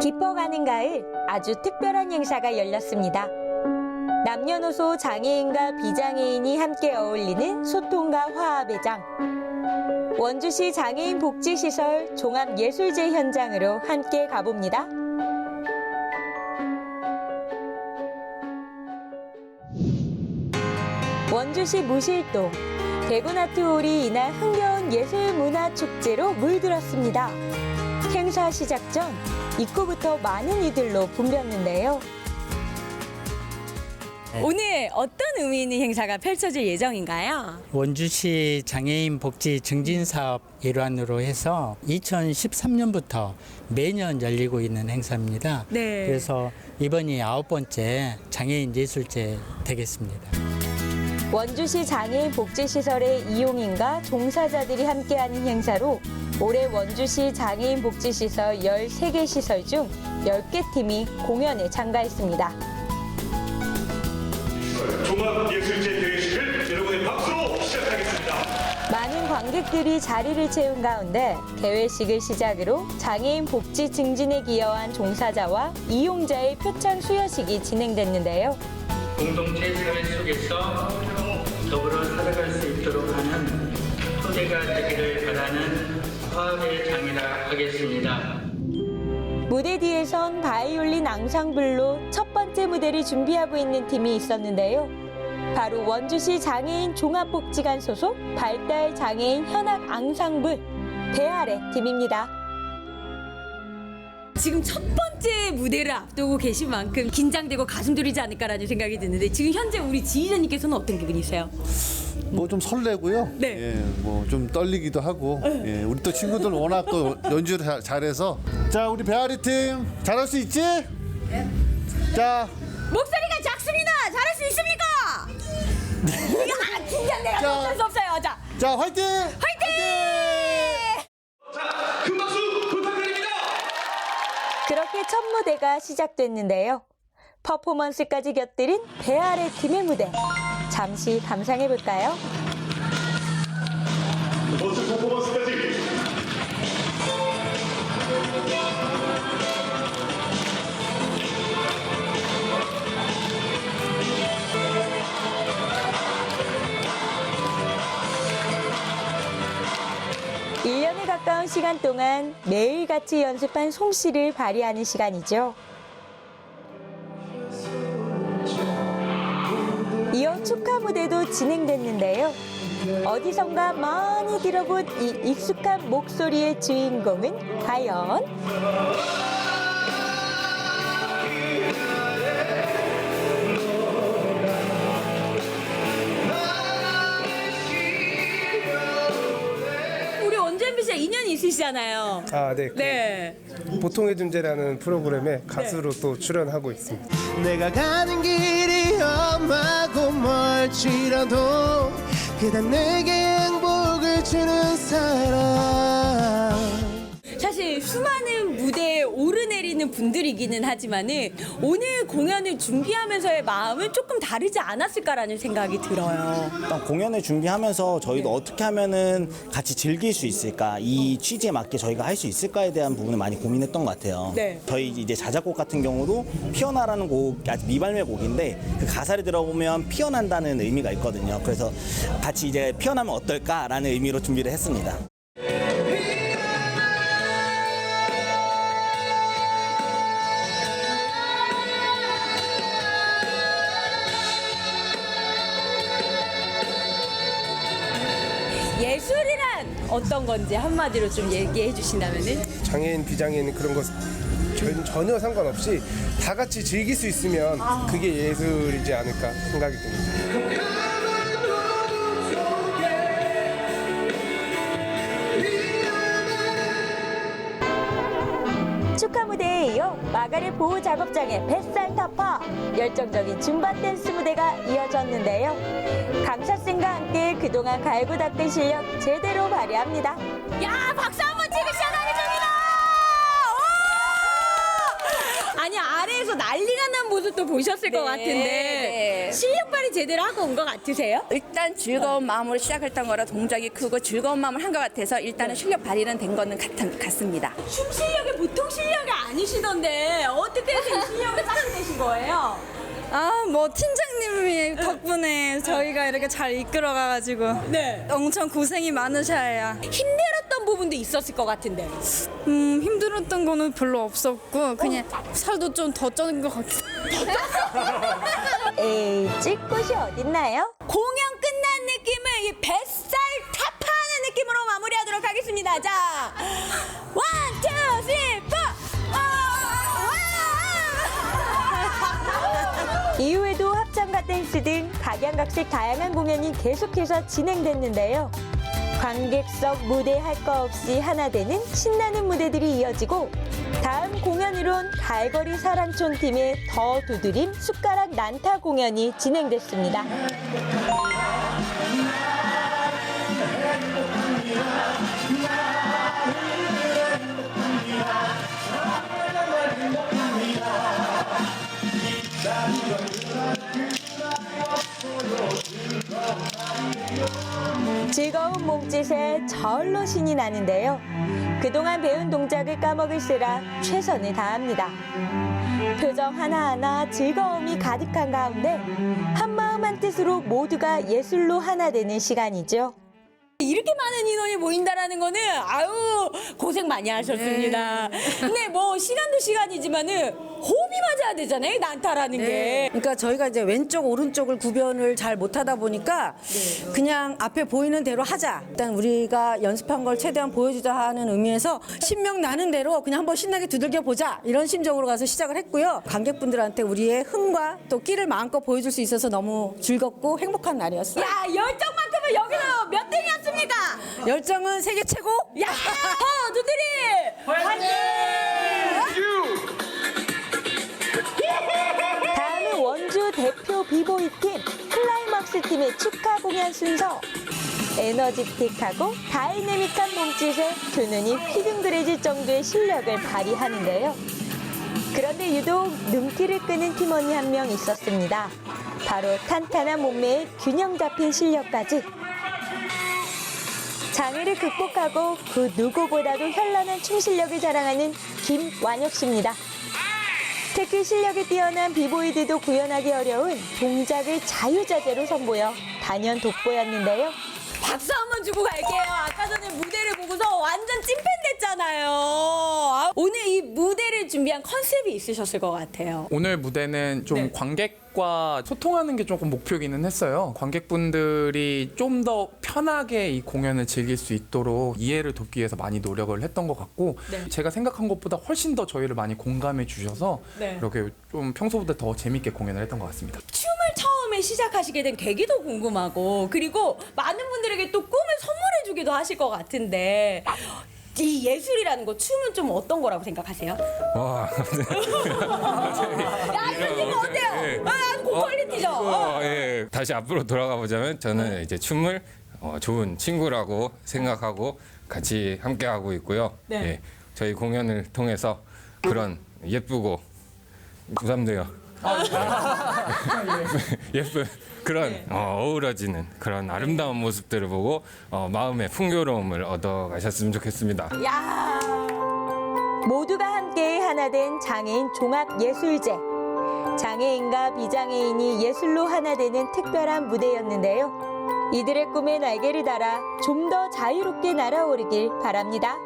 깊어가는 가을 아주 특별한 행사가 열렸습니다. 남녀노소 장애인과 비장애인이 함께 어울리는 소통과 화합의 장. 원주시 장애인 복지시설 종합예술제 현장으로 함께 가봅니다. 원주시 무실동 대구나트홀이 이날 흥겨운 예술문화축제로 물들었습니다. 행사 시작 전 입구부터 많은 이들로 붐볐는데요. 오늘 어떤 의미 있는 행사가 펼쳐질 예정인가요? 원주시 장애인 복지 증진 사업 일환으로 해서 2013년부터 매년 열리고 있는 행사입니다. 네. 그래서 이번이 아홉 번째 장애인 예술제 되겠습니다. 원주시 장애인 복지시설의 이용인과 종사자들이 함께하는 행사로 올해 원주시 장애인 복지시설 13개 시설 중 10개 팀이 공연에 참가했습니다. 종합예술제 대회식을 여러분의 박수로 시작하겠습니다. 많은 관객들이 자리를 채운 가운데 대회식을 시작으로 장애인 복지 증진에 기여한 종사자와 이용자의 표창 수여식이 진행됐는데요. 공동체 사회 속에서 더불어 살아갈 수 있도록 하는 토대가 되기를 바라는 화합의 장이라 하겠습니다. 무대 뒤에선 바이올린 앙상블로 첫 번째 무대를 준비하고 있는 팀이 있었는데요. 바로 원주시 장애인 종합복지관 소속 발달 장애인 현악 앙상블 배아래 팀입니다. 지금 첫 번째 무대를 앞두고 계신 만큼 긴장되고 가슴 졸이지 않을까라는 생각이 드는데 지금 현재 우리 지휘자님께서는 어떤 기분이세요? 뭐 좀 설레고요. 네. 예, 뭐 좀 떨리기도 하고. 예, 우리 또 친구들 워낙 또 연주를 자- 잘해서. 자, 우리 배아리 팀 잘할 수 있지? 네. 자, 목소리가 작습니다. 잘할 수 있습니까? 아, 긴장돼가 자. 어쩔 수 없어요. 자, 자, 화이팅! 화이팅! 자, 큰 박수 부탁드립니다. 그렇게 첫 무대가 시작됐는데요. 퍼포먼스까지 곁들인 배아래 팀의 무대. 잠시 감상해 볼까요? 멋진 퍼포먼스까지. 일년에 가까운 시간 동안 매일같이 연습한 솜씨를 발휘하는 시간이죠. 무대도 진행됐는데요. 어디선가 많이 들어본 이 익숙한 목소리의 주인공은 과연? 우리 와 인연이 있으시잖아요. 아, 네. 그 네. 보통의 존재라는 프로그램에 가수로 또 출연하고 있습니다. 내가 가는 길이 험하고 멀지라도 그단 내게 행복을 주는 사람 수많은 무대에 오르내리는 분들이기는 하지만은 오늘 공연을 준비하면서의 마음은 조금 다르지 않았을까라는 생각이 들어요. 일단 공연을 준비하면서 저희도 어떻게 하면은 같이 즐길 수 있을까 이 취지에 맞게 저희가 할 수 있을까에 대한 부분을 많이 고민했던 것 같아요. 네. 저희 이제 자작곡 같은 경우도 피어나라는 곡 아직 미발매 곡인데 그 가사를 들어보면 피어난다는 의미가 있거든요. 그래서 같이 이제 피어나면 어떨까라는 의미로 준비를 했습니다. 예술이란 어떤 건지 한마디로 좀 얘기해 주신다면은 장애인, 비장애인 그런 것 전, 전혀 상관없이 다 같이 즐길 수 있으면 그게 예술이지 않을까 생각이 듭니다. 축하 무대에 이어 마가렛 보호 작업장의 뱃살 타파 열정적인 줌바 댄스 무대가 이어졌는데요. 강사쌤과 함께 그동안 갈고 닦은 실력 제대로 발휘합니다. 야 박수 한번 치고 시작 하겠습니다. 아니 아래에서 난리가 난 모습도 보셨을 것 같은데 네. 실력 발휘 제대로 하고 온 것 같으세요? 일단 즐거운 마음으로 시작했던 거라 동작이 크고 즐거운 마음을 한 것 같아서 일단은 실력 발휘는 된 거는 같, 같습니다. 춤 실력이 보통 실력이 아니시던데 어떻게 해서 이 실력을 쌓게 되신 거예요? 아, 뭐 팀장님이 덕분에 저희가 이렇게 잘 이끌어가가지고 네. 엄청 고생이 많으셔야. 힘들었던 부분도 있었을 것 같은데. 음, 힘들었던 거는 별로 없었고 그냥 살도 좀 더 쪄는 것 같긴. 에이, 찔 곳이 어딨나요? 공연 끝난 느낌을 이 뱃살 타파하는 느낌으로 마무리하도록 하겠습니다. 자, 원, 댄스 등 각양각색 다양한 공연이 계속해서 진행됐는데요. 관객석 무대 할 거 없이 하나 되는 신나는 무대들이 이어지고 다음 공연으론 갈거리 사랑촌 팀의 더 두드림 숟가락 난타 공연이 진행됐습니다. 즐거운 몸짓에 절로 신이 나는데요. 그동안 배운 동작을 까먹을세라 최선을 다합니다. 표정 하나하나 즐거움이 가득한 가운데 한마음 한뜻으로 모두가 예술로 하나 되는 시간이죠. 이렇게 많은 인원이 모인다라는 거는 아유 고생 많이 하셨습니다. 근데 뭐 시간도 시간이지만은 호흡이 맞아야 되잖아요 난타라는 게. 그러니까 저희가 이제 왼쪽 오른쪽을 구별을 잘 못하다 보니까 그냥 앞에 보이는 대로 하자. 일단 우리가 연습한 걸 최대한 보여주자 하는 의미에서 신명 나는 대로 그냥 한번 신나게 두들겨 보자 이런 심정으로 가서 시작을 했고요. 관객분들한테 우리의 흥과 또 끼를 마음껏 보여줄 수 있어서 너무 즐겁고 행복한 날이었어요. 야 열정만 큼은 여기서 몇 등이었습니까? 열정은 세계 최고. 야 허두들이 화이팅! 다음은 원주 대표 비보이 팀 클라이막스 팀의 축하 공연 순서. 에너지틱하고 다이내믹한 몸짓에 두 눈이 휘둥그레질 정도의 실력을 발휘하는데요. 그런데 유독 눈길을 끄는 팀원이 한 명 있었습니다. 바로 탄탄한 몸매에 균형 잡힌 실력까지. 장애를 극복하고 그 누구보다도 현란한 춤 실력을 자랑하는 김완혁 씨입니다. 특히 실력이 뛰어난 비보이들도 구현하기 어려운 동작을 자유자재로 선보여 단연 돋보였는데요. 박수 한번 주고 갈게요. 아까 전에 무대를 보고서 완전 찐팬 됐잖아요. 아, 오늘 이 무대 를 준비한 컨셉이 있으셨을 것 같아요. 오늘 무대는 좀 네. 관객과 소통하는 게 조금 목표기는 했어요. 관객분들이 좀 더 편하게 이 공연을 즐길 수 있도록 이해를 돕기 위해서 많이 노력을 했던 것 같고 네. 제가 생각한 것보다 훨씬 더 저희를 많이 공감해 주셔서 네. 이렇게 좀 평소보다 더 재밌게 공연을 했던 것 같습니다. 춤을 처음에 시작하시게 된 계기도 궁금하고 그리고 많은 분들에게 또 꿈을 선물해 주기도 하실 것 같은데 이 예술이라는 거 춤은 좀 어떤 거라고 생각하세요? 와, 야 이거 어때요? 네. 아 고퀄리티죠? 어, 예. 다시 앞으로 돌아가 보자면 저는 네. 이제 춤을 어, 좋은 친구라고 생각하고 같이 함께 하고 있고요. 네. 예. 저희 공연을 통해서 그런 예쁘고 부담돼요. 예쁜 그런 네. 어, 어우러지는 그런 아름다운 모습들을 보고 어, 마음의 풍요로움을 얻어 가셨으면 좋겠습니다. 야 모두가 함께 하나 된 장애인 종합 예술제. 장애인과 비장애인이 예술로 하나 되는 특별한 무대였는데요. 이들의 꿈에 날개를 달아 좀 더 자유롭게 날아오르길 바랍니다.